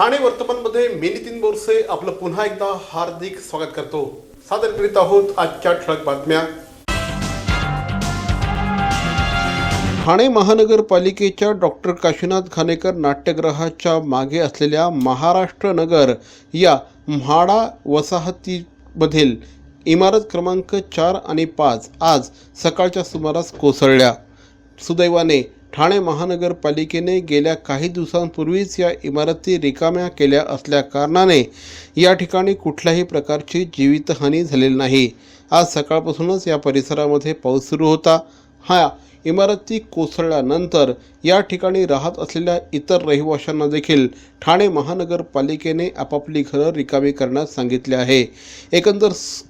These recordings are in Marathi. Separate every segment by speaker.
Speaker 1: ठाणे वर्तमानमध्ये मी नितीन बोरसे आपलं पुन्हा एकदा हार्दिक स्वागत करतो. सादर करीत आहोत आजच्या ठळक बातम्या. ठाणे महानगरपालिकेच्या डॉक्टर काशीनाथ खानेकर नाट्यगृहाच्या मागे असलेल्या महाराष्ट्र नगर या म्हाडा वसाहतीमधील इमारत क्रमांक चार आणि पाच आज सकाळच्या सुमारास कोसळल्या. सुदैवाने ठाणे महानगरपालिकेने गेल्या काही दिवसांपूर्वीच या इमारती रिकाम्या केल्या असल्या कारणाने या ठिकाणी कुठल्याही प्रकारची जीवितहानी झालेली नाही. आज सकाळपासूनच या परिसरामध्ये पाऊस सुरू होता. हा इमारती कोसळल्यानंतर या ठिकाणी राहत असलेल्या इतर रहिवाशांना देखील ठाणे महानगरपालिकेने आपापली घरं रिकामी करण्यास सांगितले आहे. एकंदर स-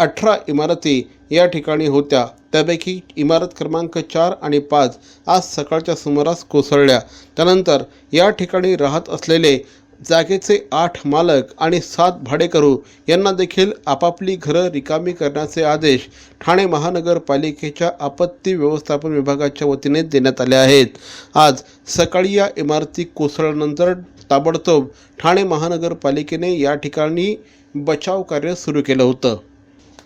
Speaker 1: अठरा इमारती या ठिकाणी होत्या. त्यापैकी इमारत क्रमांक चार आणि पाच आज सकाळच्या सुमारास कोसळल्या. त्यानंतर या ठिकाणी राहत असलेले जागेचे आठ मालक आणि सात भाडेकरू यांना देखील आपापली घरं रिकामी करण्याचे आदेश ठाणे महानगरपालिकेच्या आपत्ती व्यवस्थापन विभागाच्या वतीने देण्यात आले आहेत. आज सकाळी या इमारती कोसळल्यानंतर ताबडतोब ठाणे महानगरपालिकेने या ठिकाणी बचाव कार्य सुरू केलं होतं.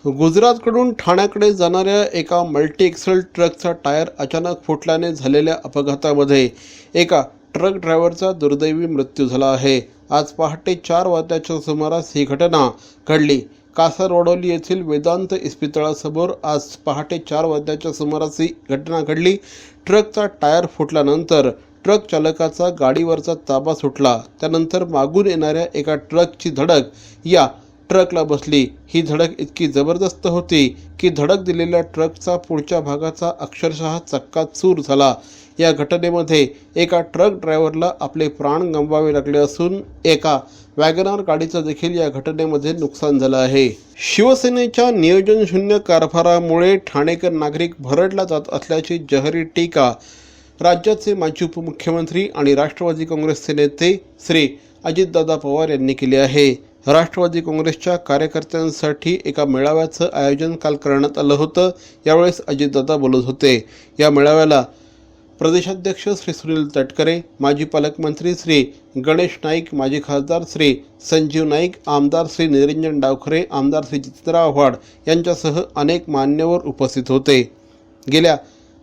Speaker 1: गुजरातकडून ठाण्याकडे जाणाऱ्या एका मल्टी एक्सेल ट्रकचा टायर अचानक फुटल्याने झालेल्या अपघातामध्ये एका ट्रक ड्रायव्हरचा दुर्दैवी मृत्यू झाला आहे. आज पहाटे चार वाजल्याच्या सुमारास ही घटना घडली. कासारवडोली येथील वेदांत इस्पितळासमोर आज पहाटे चार वाजल्याच्या सुमारास ही घटना घडली. ट्रकचा टायर फुटल्यानंतर ट्रक चालकाचा गाडीवरचा ताबा सुटला. त्यानंतर मागून येणाऱ्या एका ट्रकची धडक या ट्रकला बसली. ही धडक इतकी जबरदस्त होती की धडक दिलेल्या ट्रकचा पुढच्या भागाचा अक्षरशः चक्का चूर झाला. या घटनेमध्ये एका ट्रक ड्रायव्हरला आपले प्राण गमवावे लागले असून एका वॅगनार गाडीचं देखील या घटनेमध्ये नुकसान झालं आहे. शिवसेनेच्या नियोजनशून्य कारभारामुळे ठाणेकर नागरिक भरडला जात असल्याची जहरी टीका राज्याचे माजी उपमुख्यमंत्री आणि राष्ट्रवादी काँग्रेसचे नेते श्री अजितदादा पवार यांनी केले आहे. राष्ट्रवादी काँग्रेसच्या कार्यकर्त्यांसाठी एका मेळाव्याचं आयोजन काल करण्यात आलं होतं. यावेळेस अजितदादा बोलत होते. या मेळाव्याला प्रदेशाध्यक्ष श्री सुनील तटकरे माजी पालकमंत्री श्री गणेश नाईक माजी खासदार श्री संजीव नाईक आमदार श्री निरंजन डावखरे आमदार श्री जितेंद्र आव्हाड यांच्यासह अनेक मान्यवर उपस्थित होते. गेल्या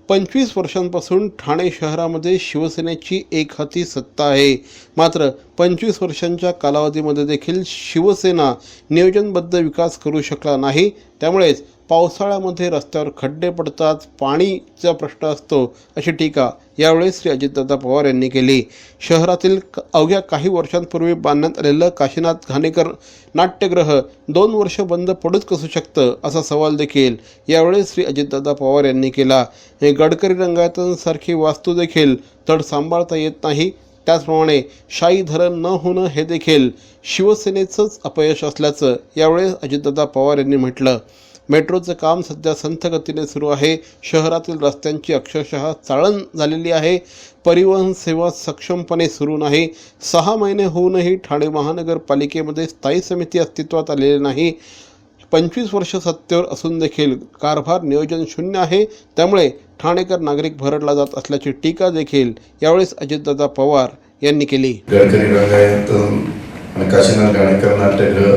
Speaker 1: पंचवीस वर्षांपासून ठाणे शहरामध्ये शिवसेनेची एक हाती सत्ता आहे. मात्र पंचवीस वर्षांच्या कालावधीमध्ये देखील शिवसेना नियोजनबद्ध विकास करू शकला नाही. त्यामुळेच पावसाळ्यामध्ये रस्त्यावर खड्डे पडतात पाणीचा प्रश्न असतो अशी टीका यावेळी श्री अजितदादा पवार यांनी केली. शहरातील अवघ्या काही वर्षांपूर्वी बांधण्यात आलेलं काशीनाथ घाणेकर नाट्यगृह दोन वर्ष बंद पडूच कसू शकतं असा सवाल देखील यावेळी श्री अजितदादा पवार यांनी केला. हे गडकरी रंगायतांसारखी वास्तू देखील तड सांभाळता येत नाही. त्याचप्रमाणे शाही धरण न होणं हे देखील शिवसेनेचंच अपयश असल्याचं यावेळी अजितदादा पवार यांनी म्हटलं. मेट्रोचं काम सध्या संथ गतीने सुरू आहे. शहरातील रस्त्यांची अक्षरशः चाळण झालेली आहे. परिवहन सेवा सक्षमपणे सुरू नाही. सहा महिने होऊनही ठाणे महानगरपालिकेमध्ये स्थायी समिती अस्तित्वात आलेली नाही. पंचवीस वर्ष सत्तेवर असून देखील कारभार नियोजन शून्य आहे. त्यामुळे ठाणेकर नागरिक भरडला जात असल्याची टीका देखील यावेळेस अजितदादा पवार यांनी केली.
Speaker 2: गडकरी काशीनाथ गाणेकर नाट्यगृह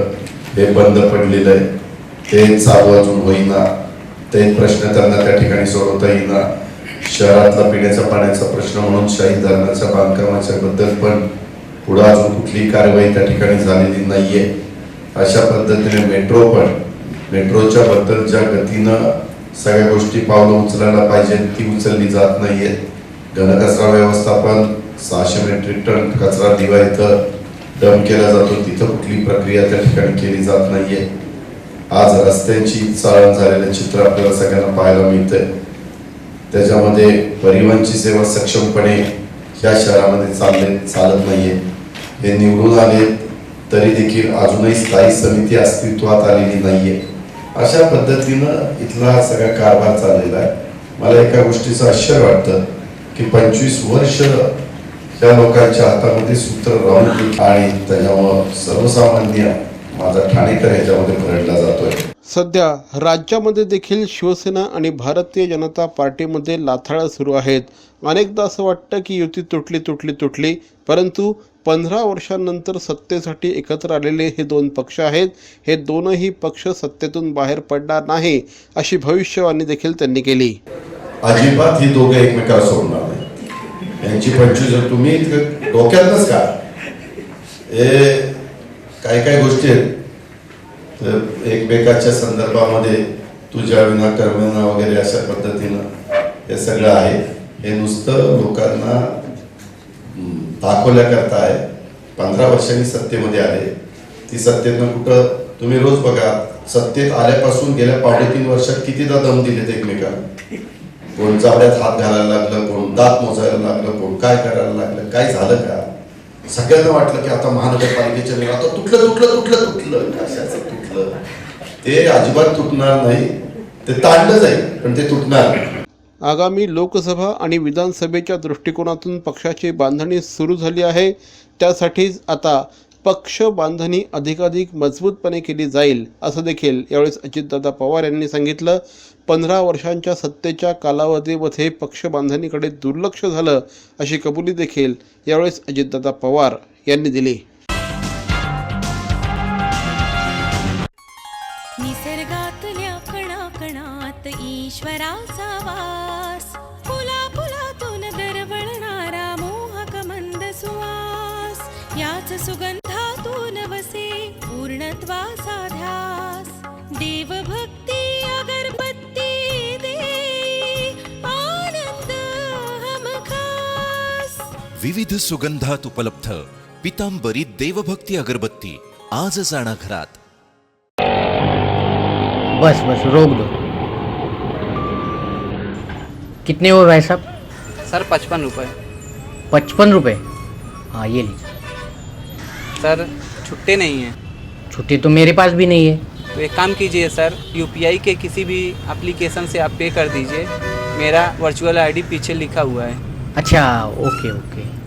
Speaker 2: हे बंद पडलेलं आहे. ते चालू अजून होईना ते प्रश्न त्यांना त्या ठिकाणी सोडवता येईना. शहरातला पिण्याच्या पाण्याचा प्रश्न म्हणून शाही धरणाच्या बांधकामाच्या बद्दल पण पुढे अजून कुठलीही कारवाई त्या ठिकाणी झालेली नाहीये. अशा पद्धतीने मेट्रो पण मेट्रोच्या बद्दल ज्या गतीनं सगळ्या गोष्टी पावलं उचलायला पाहिजे ती उचलली जात नाहीयेत. घनकचरा व्यवस्थापन सहाशे मेट्रिक टन कचरा दिवा इथं डम केला जातो तिथं कुठली प्रक्रिया त्या ठिकाणी केली जात नाहीये. आज रस्त्यांची चाळण झालेलं चित्र आपल्याला सगळ्यांना पाहायला मिळतंय त्याच्यामध्ये परिवहनची सेवा सक्षमपणे ह्या शहरामध्ये चालले चालत नाहीये. हे निवडून आले तरी देखील अजूनही स्थायी समिती अस्तित्वात आलेली नाहीये. अशा पद्धतीनं इथला सगळा कारभार चाललेला आहे. मला एका गोष्टीचं आश्चर्य वाटतं की पंचवीस वर्ष त्या लोकांच्या हातामध्ये सूत्र राहून आणि त्याच्यामुळं सर्वसामान्य माझा ठाणेकर ह्याच्यामध्ये जातोय.
Speaker 1: सध्या राज्यामध्ये देखील शिवसेना आणि भारतीय जनता पार्टीमध्ये लाथाळं सुरू आहेत. अनेकदा असं वाटतं की युती तुटली तुटली तुटली परंतु पंधरा वर्षांनंतर सत्तेसाठी एकत्र आलेले हे दोन पक्ष आहेत. हे दोनही पक्ष सत्तेतून बाहेर पडणार नाही अशी भविष्यवाणी देखील त्यांनी केली.
Speaker 2: अजिबात ही दोघं एकमेकाला सोडणार नाही यांची पंचवीस तुम्ही डोक्यातच का? काही काही गोष्टी आहेत. तर एकमेकाच्या संदर्भामध्ये तुझ्या विना कर्मना वगैरे अशा पद्धतीनं हे सगळं आहे हे नुसतं लोकांना दाखवल्याकरता आहे. पंधरा वर्षांनी सत्तेमध्ये आले ती सत्तेतनं कुठं तुम्ही रोज बघा सत्तेत आल्यापासून गेल्या पावडे तीन वर्षात कितीदा दम दिलेत एकमेकांना? कोण चावड्यात हात घालायला लागलं कोण दात मोजायला लागलं कोण काय करायला लागलं काय झालं का? सगळ्यांना वाटलं की आता महानगरपालिकेच्या वेळी आता तुटलं तुटलं तुटलं तुटलं. कशाचं तुटलं. ते अजिबात तुटणार नाही. ते ताणलं जाईल पण ते तुटणार
Speaker 1: आगामी लोकसभा आणि विधानसभेच्या दृष्टिकोनातून पक्षाची बांधणी सुरू झाली आहे. त्यासाठीच आता पक्ष बांधणी अधिकाधिक मजबूतपणे केली जाईल असं देखील यावेळेस अजितदादा पवार यांनी सांगितलं. पंधरा वर्षांच्या सत्तेच्या कालावधीमध्ये पक्ष बांधणीकडे दुर्लक्ष झालं अशी कबुली देखील यावेळेस अजितदादा पवार यांनी दिली.
Speaker 3: विविध सुगंधात उपलब्ध. पितांबरी देवभक्ती अगरबत्ती. आजच आणा घरात.
Speaker 4: बस बस रोक दो. कितने हुए भाई साहब?
Speaker 5: सर पचपन रुपये
Speaker 4: पचपन रुपये हाँ ये लीजिए.
Speaker 5: सर छुट्टे नहीं है.
Speaker 4: छुट्टी तो मेरे पास भी नहीं है.
Speaker 5: तो एक काम कीजिए सर यूपीआई के किसी भी एप्लीकेशन से आप पे कर दीजिए. मेरा वर्चुअल आईडी पीछे लिखा हुआ है.
Speaker 4: अच्छा ओके ओके.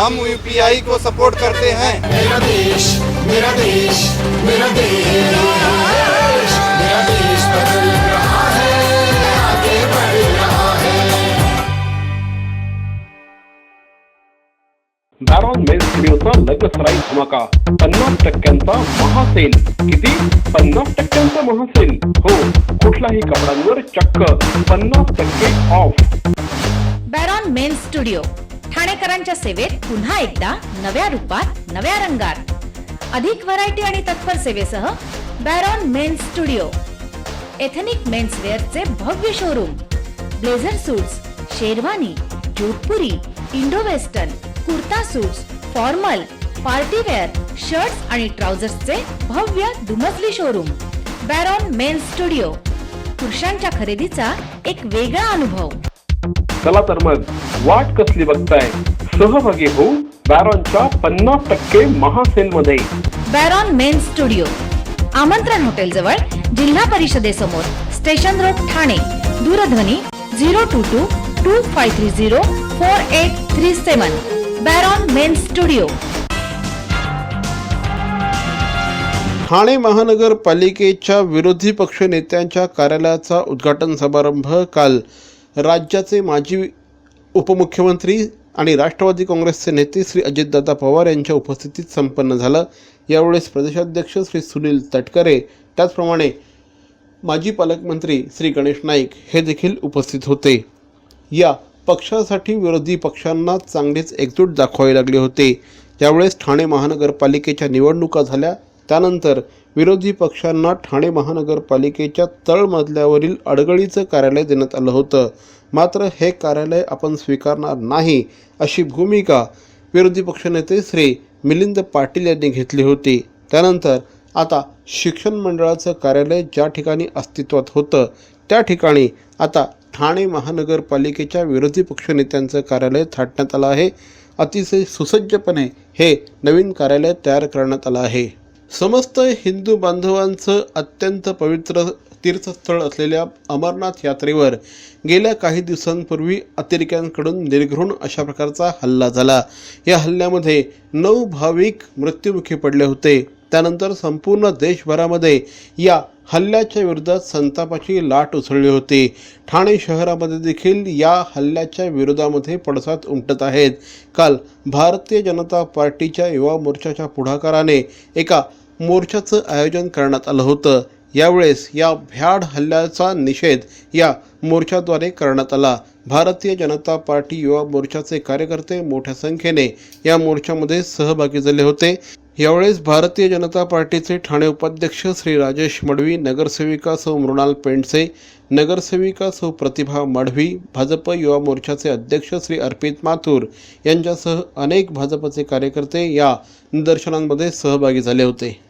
Speaker 6: हम यूपीआई को सपोर्ट करते हैं। मेरा देश मेरा देश मेरा देश मेरा देश बदल रहा है आगे बढ़ रहा है।
Speaker 7: लग्नसराई धमाका। पन्नास टक्क्यांचा महासेल किती? पन्नास टक्क्यांचा महासेल हो कुठल्याही कपड्यांवर चक्क। पन्नास टक्के ऑफ़
Speaker 8: बॅरॉन मेन स्टुडिओ ठाणेकरांच्या सेवेत पुन्हा एकदा नव्या रूपात नव्या रंगात. अधिक व्हरायटी आणि तत्पर सेवेसह बॅरॉन मेन स्टुडिओ एथनिक मेन्सवेअरचे भव्य showroom blazer suits sherwani Jodhpuri Indo western kurta suits formal partywear shirts आणि ट्राउझर्सचे भव्य दुमजली शोरूम बॅरॉन मेन स्टुडिओ. पुरुषांच्या खरेदीचा एक वेगळा अनुभव.
Speaker 7: चला तर मग वाट कसली बघताय? सहभागी होऊ बॅरॉनच्या पन्नास टक्के महासेल मध्ये
Speaker 8: बॅरॉन मेन स्टुडिओ आमंत्रण हॉटेल जवळ जिल्हा परिषदेसमोर स्टेशन रोड ठाणे दूरध्वनी zero two two two five three zero four eight three seven. Baron men studio.
Speaker 1: Thane महानगरपालिकेच्या विरोधी पक्ष नेत्यांच्या कार्यालयाचा उद्घाटन समारंभ काल. राज्याचे माजी उपमुख्यमंत्री आणि राष्ट्रवादी काँग्रेसचे नेते श्री अजितदादा पवार यांच्या उपस्थितीत संपन्न झालं. यावेळेस प्रदेशाध्यक्ष श्री सुनील तटकरे त्याचप्रमाणे माजी पालकमंत्री श्री गणेश नाईक हे देखील उपस्थित होते. या पक्षासाठी विरोधी पक्षांना चांगलीच एकजूट दाखवावी लागली होते. यावेळेस ठाणे महानगरपालिकेच्या निवडणुका झाल्या. त्यानंतर विरोधी पक्षांना ठाणे महानगरपालिकेच्या तळमजल्यावरील अडगळीचं कार्यालय देण्यात आलं होतं. मात्र हे कार्यालय आपण स्वीकारणार नाही अशी भूमिका विरोधी पक्षनेते श्री मिलिंद पाटील यांनी घेतली होती. त्यानंतर आता शिक्षण मंडळाचं कार्यालय ज्या ठिकाणी अस्तित्वात होतं त्या ठिकाणी आता ठाणे महानगरपालिकेच्या विरोधी पक्षनेत्यांचं कार्यालय थाटण्यात आलं आहे. अतिशय सुसज्जपणे हे नवीन कार्यालय तयार करण्यात आलं आहे. समस्त हिंदू बांधवांचं अत्यंत पवित्र तीर्थस्थळ असलेल्या अमरनाथ यात्रेवर गेल्या काही दिवसांपूर्वी अतिरेक्यांकडून निर्घृण अशा प्रकारचा हल्ला झाला. या हल्ल्यामध्ये नऊ भाविक मृत्युमुखी पडले होते. त्यानंतर संपूर्ण देशभरामध्ये या हल्ल्याच्या विरोधात संतापाची लाट उसळली होती. ठाणे शहरामध्ये देखील या हल्ल्याच्या विरोधामध्ये पडसाद उमटत आहेत. काल भारतीय जनता पार्टीच्या युवा मोर्चाच्या पुढाकाराने एका मोर्चाचं आयोजन करण्यात आलं होतं. यावेळेस या भ्याड हल्ल्याचा निषेध या मोर्चाद्वारे करण्यात आला. भारतीय जनता पार्टी युवा मोर्चाचे कार्यकर्ते मोठ्या संख्येने या मोर्चामध्ये सहभागी झाले होते. यावेळेस भारतीय जनता पार्टीचे ठाणे उपाध्यक्ष श्री राजेश मडवी नगरसेविका सौ मृणाल पेंडसे नगरसेविका सौ प्रतिभा मडवी भाजप युवा मोर्चाचे अध्यक्ष श्री अर्पित माथुर यांच्यासह अनेक भाजपचे कार्यकर्ते या निदर्शनांमध्ये सहभागी झाले होते.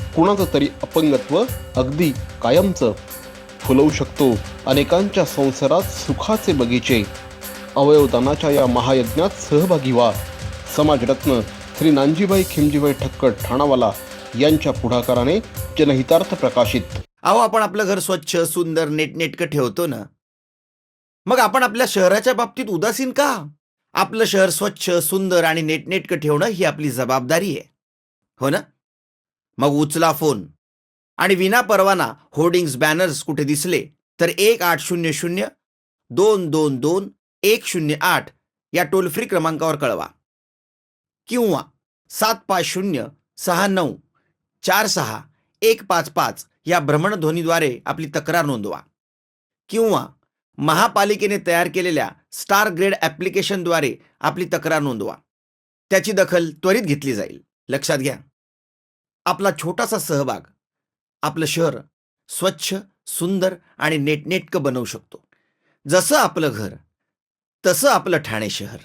Speaker 9: कुणाचं तरी अपंगत्व अगदी कायमचं फुलवू शकतो. अनेकांच्या संसारात सुखाचे बगीचे. अवयवदानाच्या या महायज्ञात सहभागी व्हा. समाजरत्न श्री नानजीबाई खिमजीबाई ठक्कर ठाणावाला यांच्या पुढाकाराने जनहितार्थ प्रकाशित.
Speaker 10: अहो आपण आपलं घर स्वच्छ सुंदर नेटनेटकं ठेवतो ना. मग आपण आपल्या शहराच्या बाबतीत उदासीन का? आपलं शहर स्वच्छ सुंदर आणि नेटनेटकं ठेवणं ही आपली जबाबदारी आहे. हो ना? मग उचला फोन. आणि विना परवाना होर्डिंग्स बॅनर्स कुठे दिसले तर एक आठ शून्य शून्य दोन दोन दोन एक शून्य आठ या टोल फ्री क्रमांकावर कळवा. किंवा सात पाच शून्य सहा नऊ चार सहा एक पाच पाच या भ्रमणध्वनीद्वारे आपली तक्रार नोंदवा. किंवा महापालिकेने तयार केलेल्या स्टार ग्रेड ॲप्लिकेशनद्वारे आपली तक्रार नोंदवा. त्याची दखल त्वरित घेतली जाईल. लक्षात घ्या. आपला छोटासा सहभाग आपलं शहर स्वच्छ सुंदर आणि नेटनेटकं बनवू शकतो. जसं आपलं घर तसं आपलं ठाणे शहर.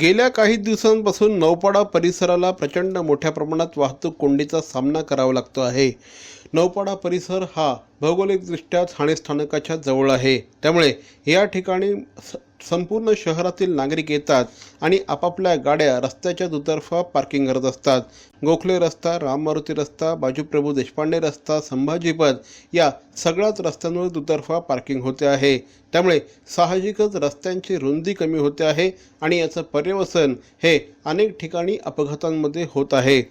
Speaker 1: गेल्या काही दिवसांपासून नौपाडा परिसराला प्रचंड मोठ्या प्रमाणात वाहतूक कोंडीचा सामना करावा लागतो आहे. नौपाडा परिसर हा भौगोलिकदृष्ट्या ठाणे स्थानकाच्या जवळ आहे. त्यामुळे या ठिकाणी स- संपूर्ण शहरातील नागरिक येतात आणि आपापल्या गाड्या रस्त्याच्या दुतर्फा पार्किंग करत असतात. गोखले रस्ता राम मारुती रस्ता बाजूप्रभू देशपांडे रस्ता संभाजीपद या सगळ्याच रस्त्यांवर दुतर्फा पार्किंग होते आहे. त्यामुळे साहजिकच रस्त्यांची रुंदी कमी होते आहे आणि याचं पर्यवसन हे अनेक ठिकाणी अपघातांमध्ये होत आहे.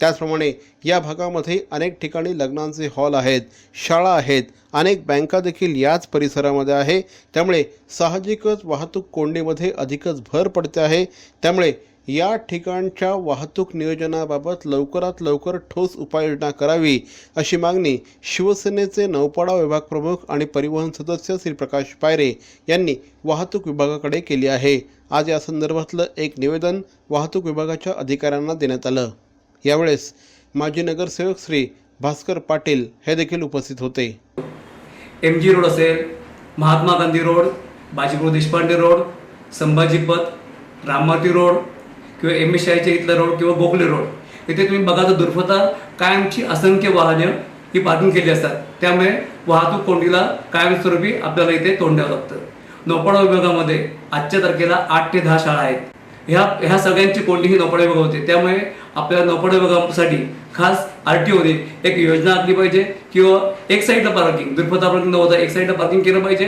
Speaker 1: त्याचप्रमाणे या भागामध्ये अनेक ठिकाणी लग्नांचे हॉल आहेत शाळा आहेत अनेक बँका देखील याच परिसरामध्ये आहे. त्यामुळे साहजिकच वाहतूक कोंडीमध्ये अधिकच भर पडते आहे. त्यामुळे या ठिकाणच्या वाहतूक नियोजनाबाबत लवकरात लवकर ठोस उपाययोजना करावी अशी मागणी शिवसेनेचे नौपाडा विभाग प्रमुख आणि परिवहन सदस्य श्री प्रकाश पायरे यांनी वाहतूक विभागाकडे केली आहे. आज या संदर्भातलं एक निवेदन वाहतूक विभागाच्या अधिकाऱ्यांना देण्यात आलं. यावेळेस माजी नगरसेवक श्री भास्कर पाटील हे देखील उपस्थित होते.
Speaker 11: एम जी रोड असेल महात्मा गांधी रोड बाजीप्रभू देशपांडे रोड संभाजी पथ राममाती रोड किंवा एम एस शाहीच्या इथला रोड किंवा गोखले रोड इथे तुम्ही बघा तर दुर्फता कायमची असंख्य वाहने ही पार्किंग केली असतात. त्यामुळे वाहतूक कोंडीला कायमस्वरूपी आपल्याला इथे तोंड द्यावं लागतं. नोपाडा विभागामध्ये आजच्या तारखेला आठ ते दहा शाळा आहेत. ह्या ह्या सगळ्यांची कोणतीही ही विभाग होते. त्यामुळे आपल्या नौपाडा विभागासाठी खास आर टी ओने एक योजना आखली पाहिजे किंवा एक साईडला पार्किंग दुर्पथा पार्किंग नव्हता एक साईडला पार्किंग केलं पाहिजे.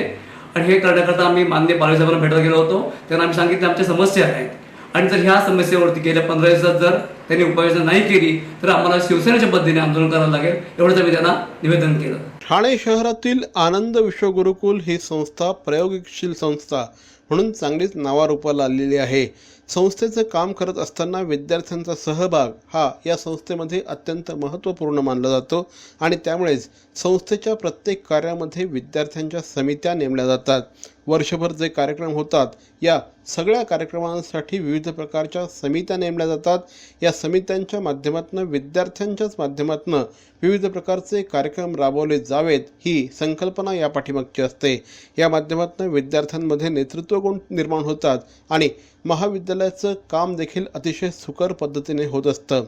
Speaker 11: आणि हे करण्याकरता आम्ही मान्य पालकसाहेबांना भेटायला गेलो होतो. त्यांना आम्ही सांगितलं आमच्या समस्या आहेत. आणि जर ह्या समस्येवरती गेल्या पंधरा दिवसात जर त्यांनी उपाययोजना नाही केली तर आम्हाला शिवसेनेच्या पद्धतीने आंदोलन करावं लागेल. एवढंच आम्ही त्यांना निवेदन केलं.
Speaker 1: ठाणे शहरातील आनंद विश्वगुरुकुल ही संस्था प्रयोगशील संस्था म्हणून चांगलीच नावारूपाला आलेली आहे. संस्थेचं काम करत असताना विद्यार्थ्यांचा सहभाग हा या संस्थेमध्ये अत्यंत महत्त्वपूर्ण मानला जातो. आणि त्यामुळेच संस्थेच्या प्रत्येक कार्यामध्ये विद्यार्थ्यांच्या समित्या नेमल्या जातात. वर्षभर जे कार्यक्रम होतात या सगळ्या कार्यक्रमांसाठी विविध प्रकारच्या समित्या नेमल्या जातात. या समित्यांच्या माध्यमातून विद्यार्थ्यांच्याच माध्यमातून विविध प्रकारचे कार्यक्रम राबवले जावेत ही संकल्पना या पाठीमागची असते. या माध्यमातून विद्यार्थ्यांमध्ये नेतृत्व गुण निर्माण होतात आणि महाविद्यालयाचं काम देखील अतिशय सुकर पद्धतीने होत असतं.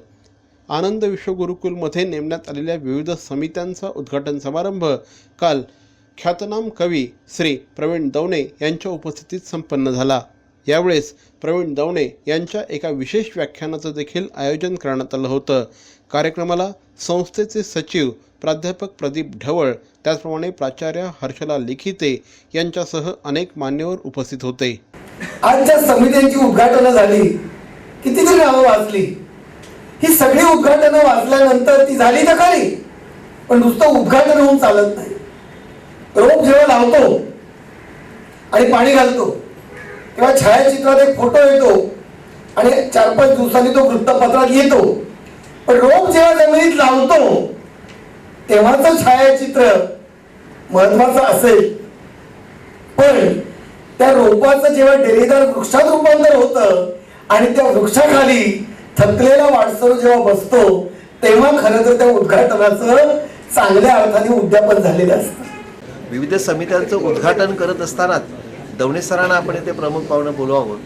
Speaker 1: आनंद विश्वगुरुकुलमध्ये नेमण्यात आलेल्या विविध समित्यांचा उद्घाटन समारंभ. काल ख्यातनाम कवी श्री प्रवीण दवणे यांच्या उपस्थितीत संपन्न झाला. यावेळेस प्रवीण दवणे यांच्या एका विशेष व्याख्यानाचं देखील आयोजन करण्यात आलं होतं. कार्यक्रमाला संस्थेचे सचिव प्राध्यापक प्रदीप ढवळ त्याचप्रमाणे प्राचार्य हर्षला लिखिते यांच्यासह अनेक मान्यवर उपस्थित होते.
Speaker 6: आजच्या समित्यांची उद्घाटनं झाली. कितीतरी नावं वाचली ही सगळी उद्घाटनं वाचल्यानंतर ती झाली तर खरी. पण नुसतं उद्घाटन होऊन चालत नाही. रोप जेव्हा लावतो आणि पाणी घालतो तेव्हा छायाचित्रात एक फोटो येतो आणि चार पाच दिवसांनी तो वृत्तपत्रात येतो. पण रोप जेव्हा जमिनीत लावतो तेव्हाच छायाचित्र महत्वाचं असेल. पण त्या रोपाचं जेव्हा डेरेदार वृक्षात रूपांतर होतं आणि त्या वृक्षाखाली थकलेला वाटसरू जेव्हा बसतो तेव्हा खरं तर त्या उद्घाटनाचं चांगल्या अर्थाने उद्यापन झालेलं असतं.
Speaker 12: विविध समित्यांचं उद्घाटन करत असतानाच दवणे सरांना आपण इथे प्रमुख पाहुणं बोलवावं.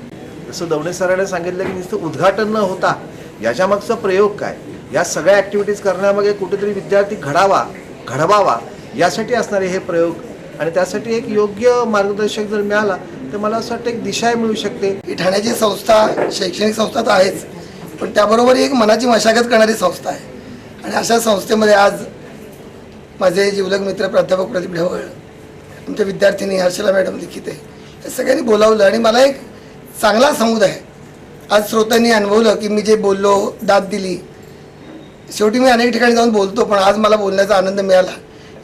Speaker 12: जसं दवणे सरांनी सांगितलं की नुसतं उद्घाटन न होता याच्या मागचा प्रयोग काय? या सगळ्या ॲक्टिव्हिटीज करण्यामागे कुठेतरी विद्यार्थी घडावा घडवावा यासाठी असणारे हे प्रयोग. आणि त्यासाठी एक योग्य मार्गदर्शक जर मिळाला तर मला असं वाटतं एक दिशा मिळू शकते.
Speaker 6: ही ठाण्याची संस्था शैक्षणिक संस्था तर आहेच. पण त्याबरोबर एक मनाची मशागत करणारी संस्था आहे. आणि अशा संस्थेमध्ये आज माझे जिवलग मित्र प्राध्यापक प्रदीप ढवळ आमच्या विद्यार्थिनी हर्षला मॅडम लिखित आहे. त्या सगळ्यांनी बोलावलं आणि मला एक चांगला समुदाय आज श्रोत्यांनी अनुभवलं की मी जे बोललो दाद दिली शेवटी मी अनेक ठिकाणी जाऊन बोलतो पण आज मला बोलण्याचा आनंद मिळाला.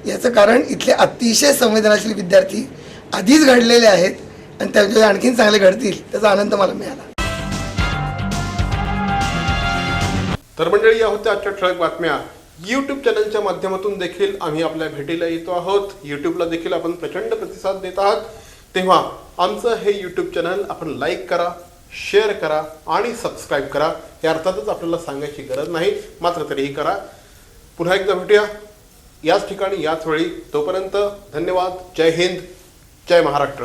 Speaker 6: याचं कारण इथले अतिशय संवेदनशील विद्यार्थी आधीच घडलेले आहेत आणि त्यांचे आणखीन चांगले घडतील त्याचा आनंद मला मिळाला.
Speaker 1: तर मंडळी या होत्या आजच्या ठळक बातम्या. यूट्यूब चॅनलच्या माध्यमातून देखील आम्ही आपल्या भेटीला येतो आहोत. यूट्यूबला देखील आपण प्रचंड प्रतिसाद देत आहात. तेव्हा आमचं हे यूट्यूब चॅनल आपण लाईक करा शेअर करा आणि सबस्क्राईब करा. या अर्थातच आपल्याला सांगायची गरज नाही. मात्र तरीही करा. पुन्हा एकदा भेटूया. याच ठिकाणी याच वेळी. तोपर्यंत धन्यवाद. जय हिंद. जय महाराष्ट्र.